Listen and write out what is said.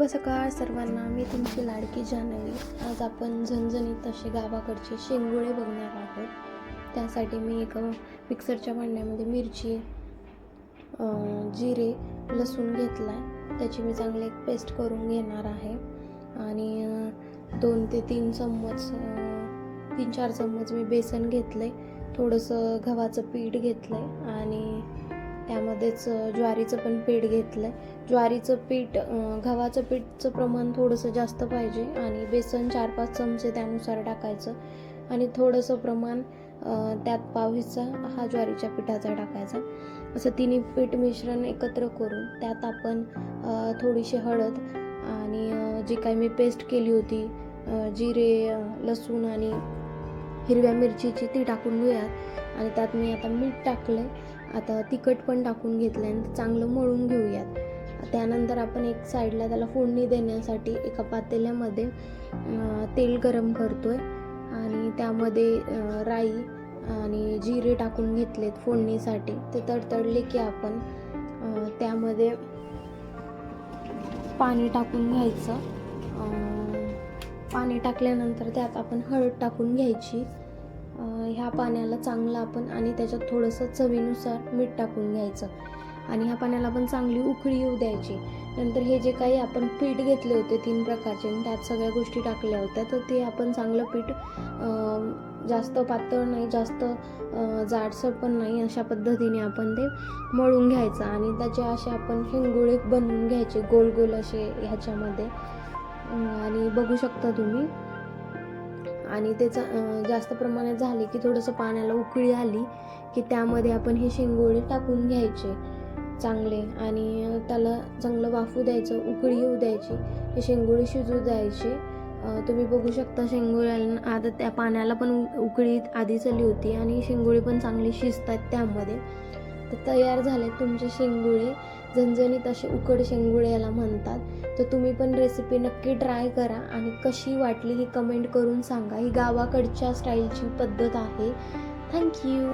शुभ सकाळ सर्वांना. मी तुमची लाडकी जान्हवी आज आपण झणझणीत तसे गावाकडचे शेंगुळे बघणार आहोत. त्यासाठी मी एक मिक्सरच्या भांड्यामध्ये मिरची जिरे लसूण घेतला आहे त्याची मी चांगली एक पेस्ट करून घेणार आहे. आणि दोन ते तीन चम्मच तीन चार चम्मच मी बेसन घेतलं आहे थोडंसं गव्हाचं पीठ घेतलं आहे आणि त्यामध्येच ज्वारीचं पण पीठ घेतलं आहे ज्वारीचं पीठ गव्हाचं पीठचं प्रमाण थोडंसं जास्त पाहिजे आणि बेसन चार पाच चमचे त्यानुसार टाकायचं. आणि थोडंसं प्रमाण त्यात पाव हिस्सा हा ज्वारीच्या पिठाचा टाकायचा. असं तिन्ही पीठ मिश्रण एकत्र करून त्यात आपण थोडीशी हळद आणि जी काही मी पेस्ट केली होती जिरे लसूण आणि हिरव्या मिरचीची ती टाकून घेऊयात. आणि त्यात मी आता मीठ टाकलं आहे आता तिखट पण टाकून घेतलं आणि चांगलं मळून घेऊयात. त्यानंतर आपण एक साईडला त्याला फोडणी देण्यासाठी एका पातेल्यामध्ये तेल गरम करतो आहे आणि त्यामध्ये राई आणि जिरे टाकून घेतलेत फोडणीसाठी. ते तडतडले की आपण त्यामध्ये पाणी टाकून घ्यायचं. पाणी टाकल्यानंतर त्यात आपण हळद टाकून घ्यायची. ह्या पाण्याला चांगलं आपण आणि त्याच्यात थोडंसं चवीनुसार मीठ टाकून घ्यायचं. आणि ह्या पाण्याला आपण चांगली उकळी येऊ द्यायची. नंतर हे जे काही आपण पीठ घेतले होते तीन प्रकारचे आणि त्यात सगळ्या गोष्टी टाकल्या होत्या तर ते आपण चांगलं पीठ जास्त पातळ नाही जास्त जाडसर पण नाही अशा पद्धतीने आपण ते मळून घ्यायचं. आणि त्याचे असे आपण हिंगोळे बनवून घ्यायचे गोल गोल असे ह्याच्यामध्ये. आणि बघू शकता तुम्ही आणि त्याचं जास्त प्रमाणात झाले की थोडंसं पाण्याला उकळी आली की त्यामध्ये आपण हे शेंगोळे टाकून घ्यायचे चांगले आणि त्याला चांगलं वाफू द्यायचं उकळी येऊ द्यायची. हे शेंगोळे शिजू द्यायचे. तुम्ही बघू शकता शेंगोळ्यांना आता त्या पाण्याला पण उकळी आधी चालली होती आणि शेंगोळी पण चांगले शिजतात त्यामध्ये. तर तयार झाले तुमचे शेंगुळे. झणझणीत असे उकड शेंगुळे याला म्हणतात. तर तुम्ही पण रेसिपी नक्की ट्राय करा आणि कशी वाटली ही कमेंट करून सांगा. ही गावाकडच्या स्टाईलची पद्धत आहे. थँक्यू